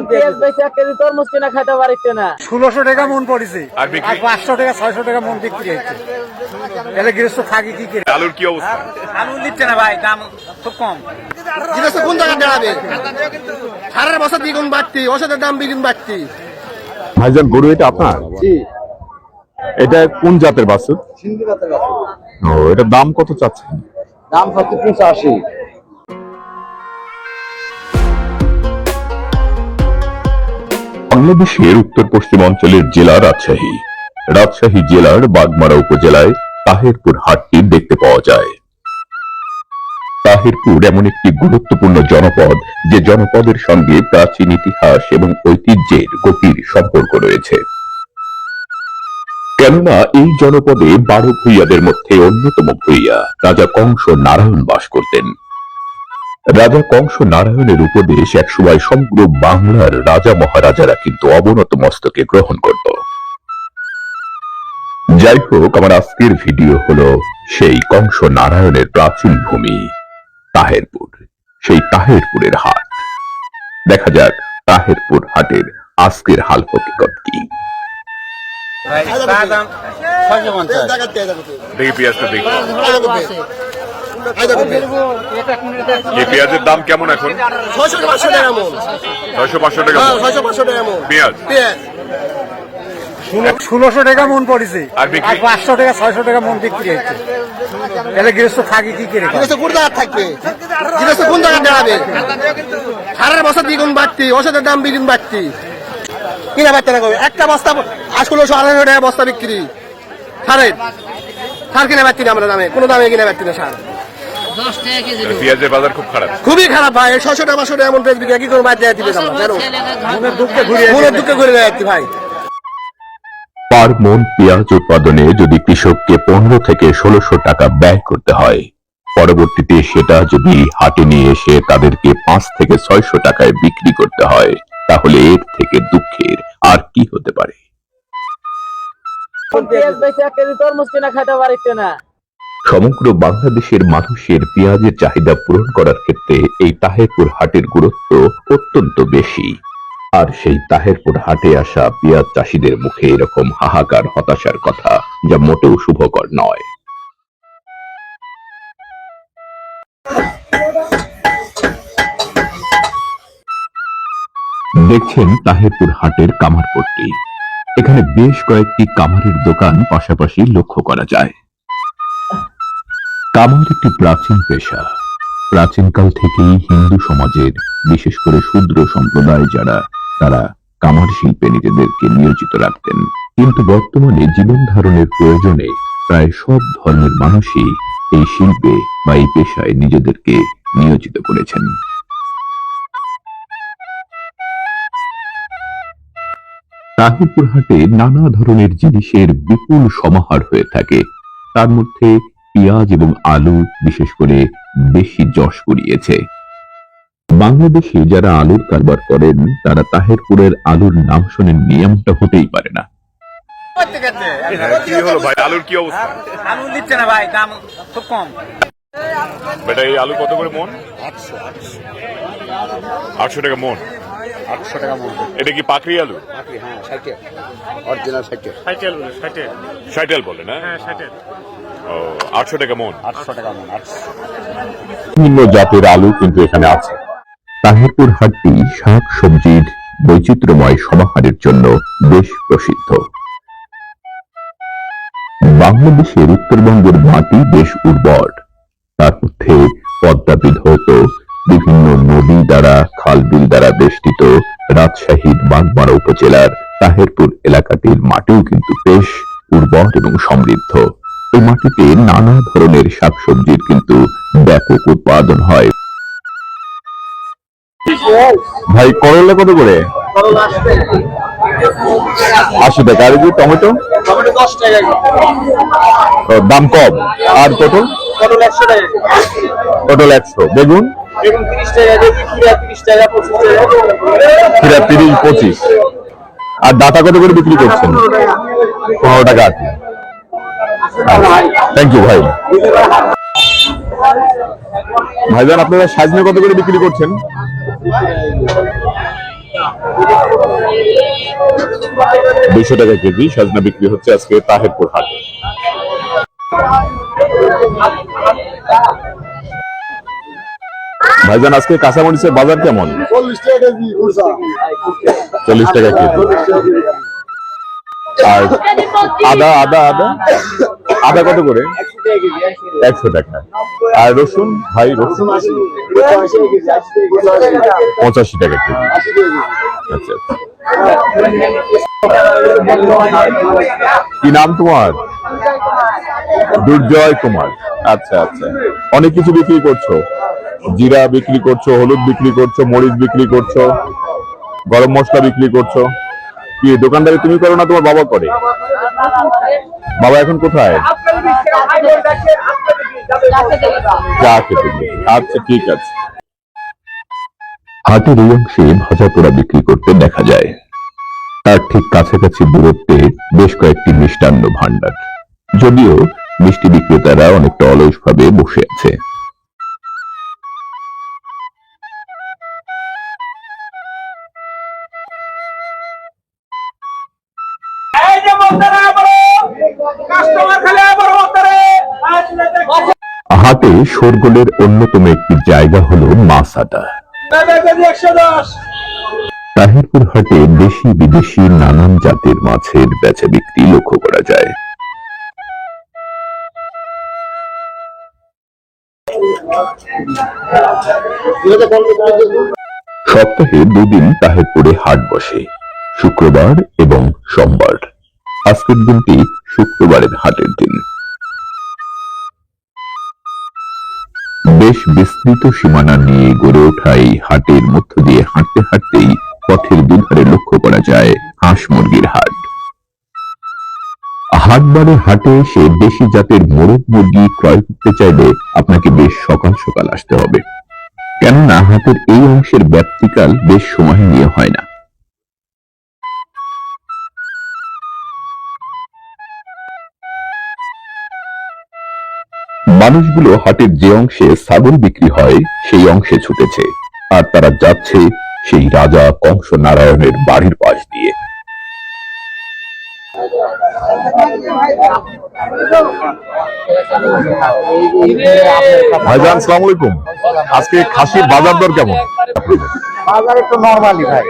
এখন পেঁয়াজ বেচে এক কেজি তরমুজ কিনা খাইতে পারিচ্ছে না। ষোলোশো টাকা মন পড়েছে। আর পাঁচশো টাকা ছয়শো টাকা মন বিক্রি হচ্ছে তাহলে গৃহস্থ থাকি কি করে? আলুর কি অবস্থা? আলু নিচ্ছে না ভাই দাম খুব কম। জিনিস কোন জায়গায় দাঁড়াবে? সারের বছর দ্বিগুণ বাড়তি ওষুধের দাম দ্বিগুণ বাড়তি। ভাইজান গরু এটা আপনার? এটা কোন জাতের বাছুর? ও এটা দাম কত চাচ্ছেন? দাম হচ্ছে পঁচাশি। বাংলাদেশের উত্তর পশ্চিম অঞ্চলের জেলা রাজশাহী। রাজশাহী জেলার বাগমারা উপজেলায় তাহেরপুর হাটটি দেখতে পাওয়া যায়। তাহেরপুর এমন একটি গুরুত্বপূর্ণ জনপদ, যে জনপদের সঙ্গে প্রাচীন ইতিহাস এবং ঐতিহ্যের গভীর সম্পর্ক রয়েছে। কেননা এই জনপদে বারো ভূইয়াদের মধ্যে অন্যতম ভূইয়া রাজা কংস নারায়ণ বাস করতেন। রাজা কংস নারায়ণের উপদেশ একসময় সমগ্র বাংলার রাজা মহারাজারা কিন্তু অবনত মস্তকে গ্রহণ করত। যাই হোক আমার আজকের ভিডিও হলো সেই কংস নারায়ণের প্রাচীন ভূমি তাহেরপুর সেই তাহেরপুরের হাট। দেখা যাক তাহেরপুর হাটের আজকের হাল হকিকত কি। দেখি পেঁয়াজটা দেখি। এই পেঁয়াজের দাম কেমন এখন? ছয়শো পাঁচশো টাকা মন। ছয়শো পাঁচশো টাকা হ্যাঁ ছয়শো পাঁচশো টাকা মন পেঁয়াজ? পেঁয়াজ ষোলোশো টাকা মন পড়েছে। আর বিক্রি? পাঁচশো টাকা ছয়শো টাকা মন বিক্রি হচ্ছে তাহলে গৃহস্থ থাকি কি করে? জিনিস কোন জায়গায় থাকবে জিনিস কোন জায়গায় দাঁড়াবে? সারের বছর দ্বিগুণ বাড়তি ওষুধের দাম দ্বিগুণ বাড়তি। কিনা পারতে না একটা বস্তা ষোলোশো আড়াইশো টাকা বস্তা বিক্রি। সারের। সার কিনা পাচ্ছি না আমরা দামে? কোনো দামে কিনা পাচ্ছি না সার? পেঁয়াজের বাজার খুব খারাপ। খুবই খারাপ ভাই ছশো টাকা পাঁচশো টাকা এমন ড্রেস বিক্রি কি করে বাদ দেওয়া দিবে মনের দুঃখে ঘুরিয়ে মনের দুঃখে করে যাচ্ছি ভাই। পার মন পেঁয়াজ উৎপাদনে যদি কৃষককে পনেরো থেকে ষোলোশো টাকা ব্যয় করতে হয় পরবর্তীতে সেটা যদি হাটে নিয়ে এসে তাদেরকে পাঁচ থেকে ছয়শো টাকায় বিক্রি করতে হয় তাহলে এর থেকে দুঃখের আর কি হতে পারে? পেঁয়াজ তরমুজ কিনা খাইতে পারিচ্ছে না। সমগ্র বাংলাদেশের মানুষের পেঁয়াজের চাহিদা পূরণ করার ক্ষেত্রে এই তাহেরপুর হাটের গুরুত্ব অত্যন্ত বেশি। আর সেই তাহেরপুর হাটে আসা পেঁয়াজ চাষিদের মুখে এরকম হাহাকার, হতাশার কথা, যা মোটেও শুভকর নয়। দেখছেন তাহেরপুর হাটের কামারপট্টি। এখানে বেশ কয়েকটি কামারের দোকান পাশাপাশি লক্ষ্য করা যায়। কামার একটি প্রাচীন পেশা। প্রাচীনকাল থেকেই হিন্দু সমাজের, বিশেষ করে শূদ্র সম্প্রদায় যারা, তারা কামার শিল্পে নিজেদেরকে নিয়োজিত রাখতেন। কিন্তু বর্তমানে জীবন ধারণের প্রয়োজনে প্রায় সব ধর্মের মানুষই এই শিল্পে বা এই পেশায় নিজেদেরকে নিয়োজিত করেছেন। তাহিরপুর হাটে নানা ধরনের জিনিসের বিপুল সমাহার হয়ে থাকে। তার মধ্যে পেঁয়াজ এবং আলু বিশেষ করে বেশি যশ কুড়িয়েছে। বাংলাদেশে যারা আলুর কারবার করেন তারা তাহেরপুরের আলুর নাম শোনেন নিয়মটা হতেই পারে না। আলুর কি অবস্থা? আলু নিচ্ছে না ভাই দাম খুব কম। বেটা এই আলু কত করে মন? আটশো টাকা মন? আটশো টাকা মন। এটা কি পাকড়ি আলু? হ্যাঁ অরিজিনাল সাইটেল বলে না? ও আটশো টাকা মন? আটশো টাকা মন বিভিন্ন জাতের আলু কিন্তু এখানে আছে। তাহিরপুর হাটটি শাক সবজির বৈচিত্র্যময় সমাহারের জন্য বেশ প্রসিদ্ধ। বাংলাদেশের উত্তরবঙ্গের মাটি বেশ উর্বর। তার মধ্যে পদ্মা বিধৌত বিভিন্ন নদী দ্বারা খাল বিল দ্বারা বেষ্টিত রাজশাহীর বাগমারা উপজেলার তাহেরপুর এলাকাটির মাটিও কিন্তু বেশ উর্বর এবং সমৃদ্ধ। এই মাটিতে নানা ধরনের শাকসবজির কিন্তু ব্যাপক উৎপাদন হয়। ভাই করলা কত করে? আশি টাকা। আর টমেটো? দাম কম। আর পটল? পটল একশো টাকা পটল একশো। বেগুন? তিরিশ পঁচিশ আর ডাটা কত করে বিক্রি করছেন? পনেরো টাকা আটি থ্যাংক ইউ ভাই। ভাইজান আপনারা সাজনে কত করে বিক্রি করছেন? দুশো টাকা কেজি সজনা বিক্রি হচ্ছে আজকে তাহেরপুর হাটে। ভাইজান আজকে কাঁচামরিচের বাজার কেমন? চল্লিশ টাকা কেজি। আর আদা আদা আদা? আদা কত করে? একশো টাকা। আর রসুন? ভাই, রসুন পঁচাশি টাকা কেজি। আচ্ছা আচ্ছা। কি নাম তোমার? দুর্জয় কুমার। আচ্ছা আচ্ছা। অনেক কিছু বিক্রি করছ। জিরা বিক্রি করছ, হলুদ বিক্রি করছ, মরিচ বিক্রি করছ, গরম মশলা বিক্রি করছ। কি দোকানদারি তুমি করো না তোমার বাবা করে? বাবা এখন কোথায়? চা আচ্ছা ঠিক আছে। হাটের এই অংশে ভাজা পোড়া বিক্রি করতে দেখা যায়। তার ঠিক কাছাকাছি দূরত্বে বেশ কয়েকটি মিষ্টান্ন ভাণ্ডার। যদিও মিষ্টি বিক্রেতারা অনেকটা অলসভাবে বসে আছে। হাটে শোরগোলের অন্যতম একটি জায়গা হলো মাসাটা তাহিরপুর হাটে দেশি বিদেশি নানান জাতের মাছের বেচা বিক্রি লক্ষ্য করা যায়। সপ্তাহে দুদিন তাহিরপুরে হাট বসে। শুক্রবার এবং সোমবার। আজকের দিনটি শুক্রবারের হাটের দিন। বেশ বিস্তৃত সীমানা নিয়ে গড়ে ওঠা এই হাটের মধ্য দিয়ে হাঁটতে হাঁটতেই পথের দুধারে লক্ষ্য করা যায় হাঁস মুরগির হাট। হাটবারে হাটে এসে দেশি জাতের মোরগ মুরগি ক্রয় করতে চাইলে আপনাকে বেশ সকাল সকাল আসতে হবে। কেননা হাটের এই অংশের ব্যাপ্তিকাল বেশ সময় নিয়ে হয় না। মানুষগুলো হাটের যে অংশে ছাগল বিক্রি হয় সেই অংশে ছুটেছে। আর তারা যাচ্ছে সেই রাজা কংস নারায়ণের বাড়ির পাশ দিয়ে। ভাইজান সালাম আলাইকুম। আজকে খাসির বাজার দর কেমন? বাজার একটু নর্মালি ভাই।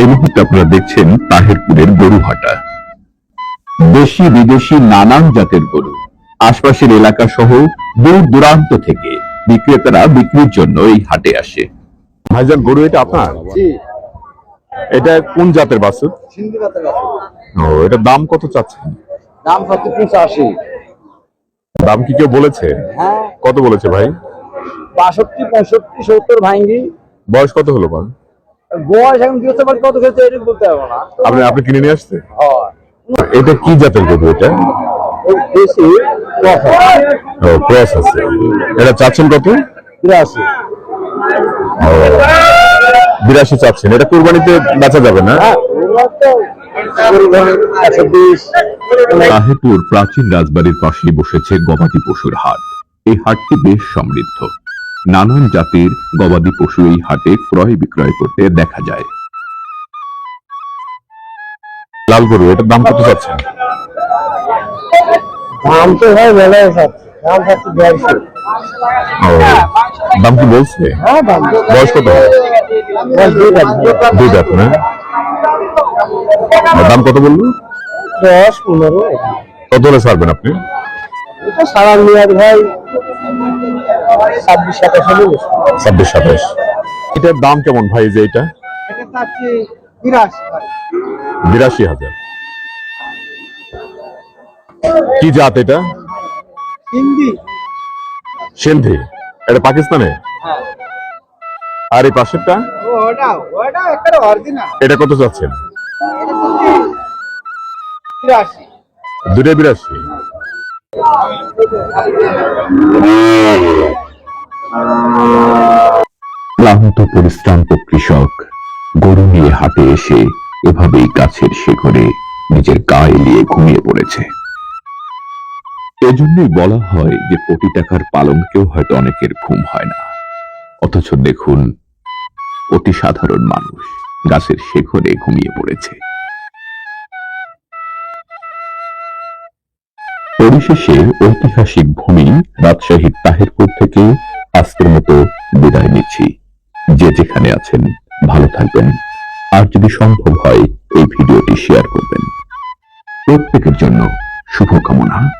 এই মুহূর্তে আপনারা দেখছেন তাহেরপুরের গরুহাটা। দেশি বিদেশি নানান জাতের গরু। আশপাশের এলাকা সহ দূর দূরান্ত থেকে বিক্রেতারা বিক্রির জন্য এই হাটে আসে। ভাইজান গরু এটা আপনার? এটা কোন জাতের বাছুর? ও এটার দাম কত চাচ্ছেন? দাম হচ্ছে পঁচাশি। দাম কি কেউ বলেছে? হ্যাঁ। কত বলেছে ভাই? বাষট্টি পঁয়ষট্টি সত্তর ভাঙ্গি। বয়স কত হলো ভাই? বয়স এখন কি হতে কত খেতে এটা বলতে পারব না। আপনি আপনি কিনে নিয়ে আসছে? এটা কি জাতের গরু এটা? দেশি ও ক্রস আছে। এটা চাচ্ছেন কত? বিরাশি। বিরাশি চাচ্ছেন। এটা কোরবানিতে বেচা যাবে না? একশো প্রাচীন রাজবাড়ির পাশে বসেছে গবাদি পশুর হাট। এই হাটটি বেশ সমৃদ্ধ। নানান জাতের গবাদি পশু এই হাটে ক্রয় বিক্রয় করতে দেখা যায়। লাল গরু এটার দাম কত চাচ্ছেন দাম তো মেলায় খাচ্ছে দাম খাচ্ছে দেড়শো। দাম কি বলছে? হ্যাঁ বয়স কত? দুই দাঁত। না? দাম কত বলল? দশ পনেরো। কত হলে ছাড়বেন আপনি? সারা ভাই। ছাব্বিশ সাতাশ ছাব্বিশ সাতাশ। এটার দাম কেমন ভাই যে এটা বিরাশি হাজার। কি জাত এটা? হিন্দি। সিন্ধি। এটা পাকিস্তানে? আর এই পাশেরটা? এটা কত চাচ্ছেন? দুটো বিরাশি। ক্লান্ত পরিশ্রান্ত কৃষক গরু নিয়ে হাটে এসে এভাবেই গাছের শেখরে নিজের গা এলিয়ে ঘুমিয়ে পড়েছে। এজন্যই বলা হয় যে কোটি টাকার পালনকেও হয়তো অনেকের ঘুম হয় না। অথচ দেখুন, অতি সাধারণ মানুষ গাছের শেখরে ঘুমিয়ে পড়েছে। পরিশেষে ঐতিহাসিক ভূমি রাজশাহীর তাহিরপুর থেকে আজকের মতো বিদায় নিচ্ছি। যে যেখানে আছেন, ভালো থাকবেন। আর যদি সম্ভব হয়, এই ভিডিওটি শেয়ার করবেন। প্রত্যেকের জন্য শুভকামনা।